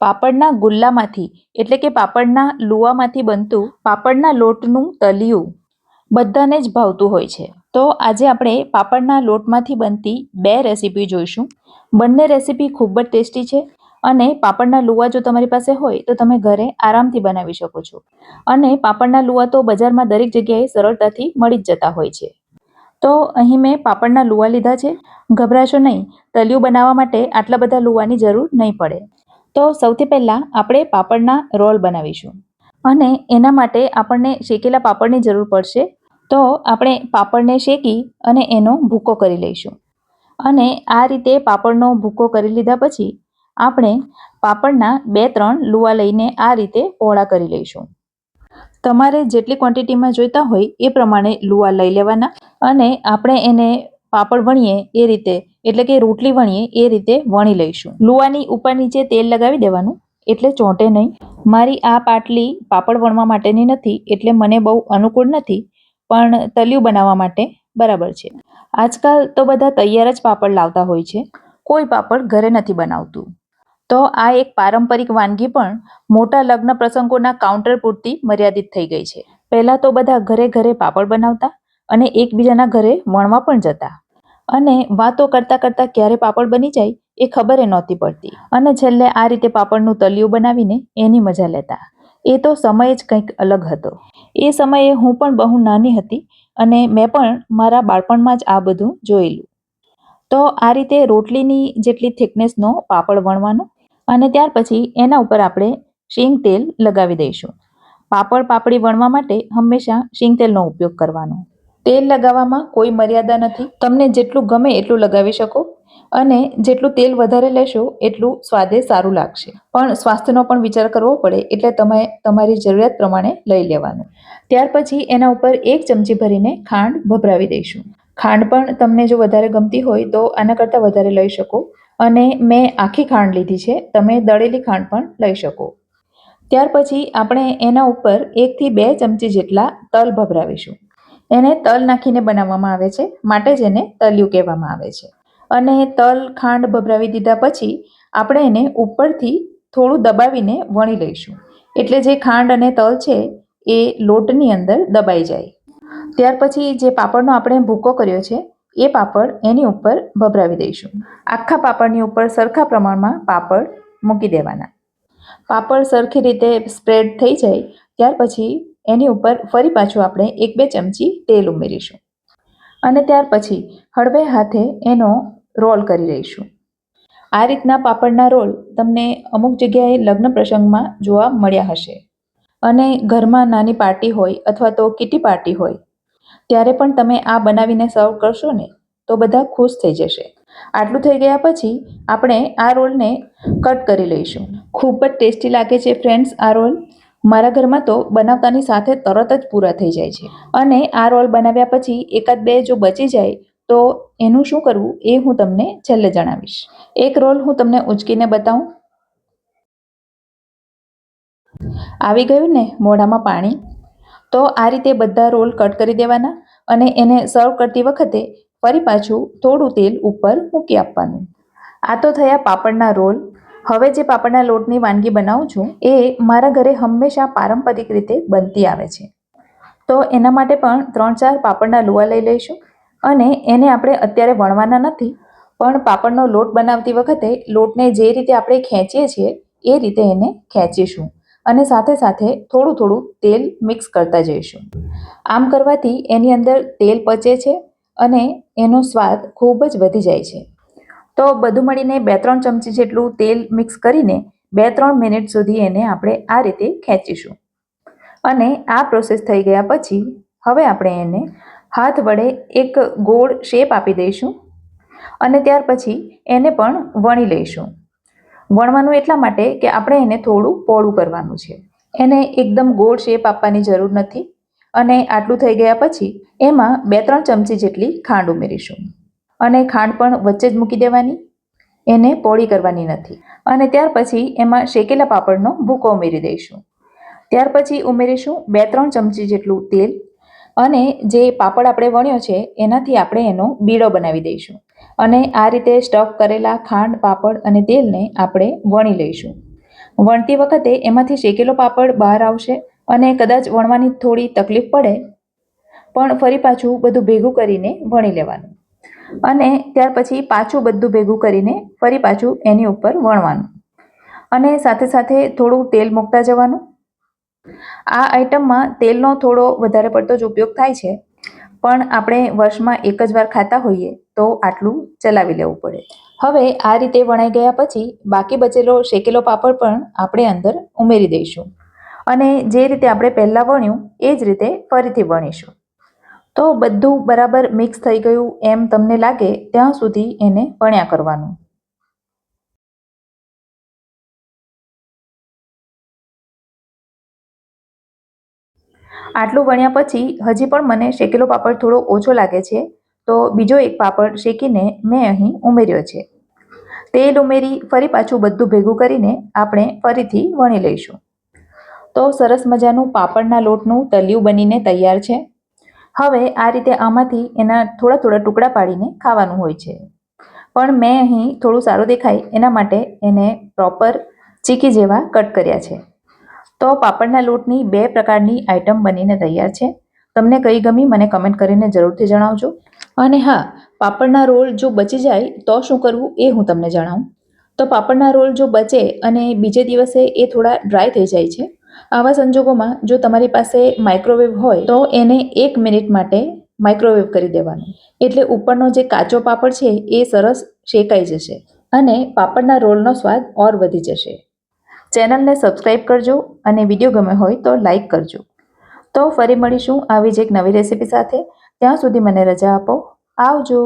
પાપડના ગુલ્લામાંથી, એટલે કે પાપડના લુવામાંથી બનતું પાપડના લોટનું તલિયું બધાને જ ભાવતું હોય છે. તો આજે આપણે પાપડના લોટમાંથી બનતી બે રેસીપી જોઈશું. બંને રેસીપી ખૂબ જ ટેસ્ટી છે અને પાપડના લુવા જો તમારી પાસે હોય તો તમે ઘરે આરામથી બનાવી શકો છો. અને પાપડના લુવા તો બજારમાં દરેક જગ્યાએ સરળતાથી મળી જ જતા હોય છે. તો અહીં મેં પાપડના લુવા લીધા છે. ગભરાશો નહીં, તલિયું બનાવવા માટે આટલા બધા લુવાની જરૂર નહીં પડે. તો સૌથી પહેલાં આપણે પાપડના રોલ બનાવીશું. અને એના માટે આપણને શેકેલા પાપડની જરૂર પડશે. તો આપણે પાપડને શેકી અને એનો ભૂકો કરી લઈશું. અને આ રીતે પાપડનો ભૂકો કરી લીધા પછી આપણે પાપડના બે ત્રણ લુવા લઈને આ રીતે પહોળા કરી લઈશું. તમારે જેટલી ક્વોન્ટિટીમાં જોઈતા હોય એ પ્રમાણે લુવા લઈ લેવાના. અને આપણે એને પાપડ વણીએ એ રીતે, એટલે કે રોટલી વણીએ એ રીતે વણી લઈશું. લુવાની ઉપર નીચે તેલ લગાવી દેવાનું, એટલે ચોંટે નહીં. મારી આ પાટલી પાપડ વણવા માટેની નથી, એટલે મને બહુ અનુકૂળ નથી, પણ તલિયું બનાવવા માટે બરાબર છે. આજકાલ તો બધા તૈયાર જ પાપડ લાવતા હોય છે. કોઈ પાપડ ઘરે નથી બનાવતું. તો આ એક પારંપરિક વાનગી પણ મોટા લગ્ન પ્રસંગોના કાઉન્ટર પૂરતી મર્યાદિત થઈ ગઈ છે. પહેલાં તો બધા ઘરે ઘરે પાપડ બનાવતા અને એકબીજાના ઘરે વણવા પણ જતા. અને વાતો કરતાં કરતાં ક્યારે પાપડ બની જાય એ ખબર નહોતી પડતી. અને છેલ્લે આ રીતે પાપડનું તલિયું બનાવીને એની મજા લેતા. એ તો સમય જ કંઈક અલગ હતો. એ સમયે હું પણ બહુ નાની હતી અને મેં પણ મારા બાળપણમાં જ આ બધું જોયેલું. તો આ રીતે રોટલીની જેટલી થિકનેસનો પાપડ વણવાનો અને ત્યાર પછી એના ઉપર આપણે શીંગ તેલ લગાવી દઈશું. પાપડ પાપડી વણવા માટે હંમેશા શીંગ તેલનો ઉપયોગ કરવાનો. તેલ લગાવવામાં કોઈ મર્યાદા નથી. તમને જેટલું ગમે એટલું લગાવી શકો અને જેટલું તેલ વધારે લેશો એટલું સ્વાદે સારું લાગશે. પણ સ્વાસ્થ્યનો પણ વિચાર કરવો પડે એટલે તમે તમારી જરૂરિયાત પ્રમાણે લઈ લેવાનું. ત્યાર પછી એના ઉપર એક ચમચી ભરીને ખાંડ ભભરાવી દઈશું. ખાંડ પણ તમને જો વધારે ગમતી હોય તો આના કરતાં વધારે લઈ શકો અને મેં આખી ખાંડ લીધી છે, તમે દળેલી ખાંડ પણ લઈ શકો. ત્યાર પછી આપણે એના ઉપર એકથી બે ચમચી જેટલા તલ ભભરાવીશું. એને તલ નાખીને બનાવવામાં આવે છે, માટે જ એને તલિયું કહેવામાં આવે છે. અને તલ ખાંડ ભભરાવી દીધા પછી આપણે એને ઉપરથી થોડું દબાવીને વણી લઈશું. એટલે જે ખાંડ અને તલ છે, એ લોટની અંદર દબાઈ જાય. ત્યાર પછી જે પાપડનો આપણે ભૂકો કર્યો છે, એ પાપડ એની ઉપર ભભરાવી દઈશું. આખા પાપડની ઉપર સરખા પ્રમાણમાં પાપડ મૂકી દેવાના. પાપડ સરખી રીતે સ્પ્રેડ થઈ જાય, ત્યાર પછી એની ઉપર ફરી પાછું આપણે એક બે ચમચી તેલ ઉમેરીશું. અને ત્યાર પછી હળવે હાથે એનો રોલ કરી લઈશું. આ રીતના પાપડના રોલ તમને અમુક જગ્યાએ લગ્ન પ્રસંગમાં જોવા મળ્યા હશે. અને ઘરમાં નાની પાર્ટી હોય અથવા તો કિટી પાર્ટી હોય, ત્યારે પણ તમે આ બનાવીને સર્વ કરશો ને, તો બધા ખુશ થઈ જશે. આટલું થઈ ગયા પછી આપણે આ રોલને કટ કરી લઈશું. ખૂબ જ ટેસ્ટી લાગે છે ફ્રેન્ડ્સ, આ રોલ. મારા ઘરમાં તો બનાવતાની સાથે તરત જ પૂરા થઈ જાય છે. અને આ રોલ બનાવ્યા પછી એકાદ બે જો બચી જાય, તો એનું શું કરવું એ હું તમને છેલ્લે જણાવીશ. એક રોલ હું તમને ઉંચકીને બતાવું. આવી ગયું ને મોઢામાં પાણી? તો આ રીતે બધા રોલ કટ કરી દેવાના અને એને સર્વ કરતી વખતે ફરી પાછું થોડું તેલ ઉપર મૂકી આપવાનું. આ તો થયા પાપડના રોલ. હવે જે પાપડના લોટની વાનગી બનાવું છું, એ મારા ઘરે હંમેશા પારંપરિક રીતે બનતી આવે છે. તો એના માટે પણ ત્રણ ચાર પાપડના લુવા લઈ લઈશું અને એને આપણે અત્યારે વણવાના નથી, પણ પાપડનો લોટ બનાવતી વખતે લોટને જે રીતે આપણે ખેંચીએ છીએ, એ રીતે એને ખેંચીશું અને સાથે સાથે થોડું થોડું તેલ મિક્સ કરતા જઈશું. આમ કરવાથી એની અંદર તેલ પચે છે અને એનો સ્વાદ ખૂબ જ વધી જાય છે. તો બધું મળીને બે ત્રણ ચમચી જેટલું તેલ મિક્સ કરીને બે ત્રણ મિનિટ સુધી એને આપણે આ રીતે ખેંચીશું. અને આ પ્રોસેસ થઈ ગયા પછી હવે આપણે એને હાથ વડે એક ગોળ શેપ આપી દઈશું અને ત્યાર પછી એને પણ વણી લઈશું. વણવાનું એટલા માટે કે આપણે એને થોડું પોળું કરવાનું છે. એને એકદમ ગોળ શેપ આપવાની જરૂર નથી અને આટલું થઈ ગયા પછી એમાં બે ત્રણ ચમચી જેટલી ખાંડ ઉમેરીશું. અને ખાંડ પણ વચ્ચે જ મૂકી દેવાની. એને પોળી કરવાની નથી. અને ત્યાર પછી એમાં શેકેલા પાપડનો ભૂકો ઉમેરી દઈશું. ત્યાર પછી ઉમેરીશું બે ત્રણ ચમચી જેટલું તેલ અને જે પાપડ આપણે વણ્યો છે, એનાથી આપણે એનો બીડો બનાવી દઈશું. અને આ રીતે સ્ટફ કરેલા ખાંડ, પાપડ અને તેલને આપણે વણી લઈશું. વણતી વખતે એમાંથી શેકેલો પાપડ બહાર આવશે અને કદાચ વણવાની થોડી તકલીફ પડે, પણ ફરી પાછું બધું ભેગું કરીને વણી લેવાનું. અને ત્યાર પછી પાછું બધું ભેગું કરીને ફરી પાછું એની ઉપર વણવાનું. અને સાથે સાથે થોડું તેલ મૂકતા જવાનું. આ આઈટમમાં તેલનો થોડો વધારે પડતો જ ઉપયોગ થાય છે, પણ આપણે વર્ષમાં એક જ વાર ખાતા હોઈએ તો આટલું ચલાવી લેવું પડે. હવે આ રીતે વણાઈ ગયા પછી બાકી બચેલો શેકેલો પાપડ પણ આપણે અંદર ઉમેરી દઈશું. અને જે રીતે આપણે પહેલાં વણ્યું, એ જ રીતે ફરીથી વણીશું. તો બધું બરાબર મિક્સ થઈ ગયું એમ તમને લાગે ત્યાં સુધી એને વણ્યા કરવાનું. આટલું વણ્યા પછી હજી પણ મને શેકેલો પાપડ થોડો ઓછો લાગે છે, તો બીજો એક પાપડ શેકીને મેં અહીં ઉમેર્યો છે. તેલ ઉમેરી ફરી પાછું બધું ભેગું કરીને આપણે ફરીથી વણી લઈશું. તો સરસ મજાનું પાપડના લોટનું તલિયું બનીને તૈયાર છે. હવે આ રીતે આમાંથી એના થોડા થોડા ટુકડા પાડીને ખાવાનું હોય છે. પણ મેં અહીં થોડું સારું દેખાય એના માટે એને પ્રોપર ચીકી જેવા કટ કર્યા છે. તો પાપડના લોટની બે પ્રકારની આઈટમ બનીને તૈયાર છે. તમને કઈ ગમી મને કમેન્ટ કરીને જરૂરથી જણાવજો. અને હા, પાપડના રોલ જો બચી જાય તો શું કરવું એ હું તમને જણાવું. તો પાપડના રોલ જો બચે અને બીજે દિવસે એ થોડા ડ્રાય થઈ જાય છે આવા સંજોગોમાં જો તમારી પાસે માઇક્રોવેવ હોય, તો એને એક મિનિટ માટે માઇક્રોવેવ કરી દેવાનું. એટલે ઉપરનો જે કાચો પાપડ છે, એ સરસ શેકાઈ જશે અને પાપડના રોલનો સ્વાદ ઓર વધી જશે. ચેનલને સબસ્ક્રાઈબ કરજો અને વીડિયો ગમે હોય તો લાઈક કરજો. તો ફરી મળીશું આવી જ એક નવી રેસીપી સાથે. ત્યાં સુધી મને રજા આપો. આવજો.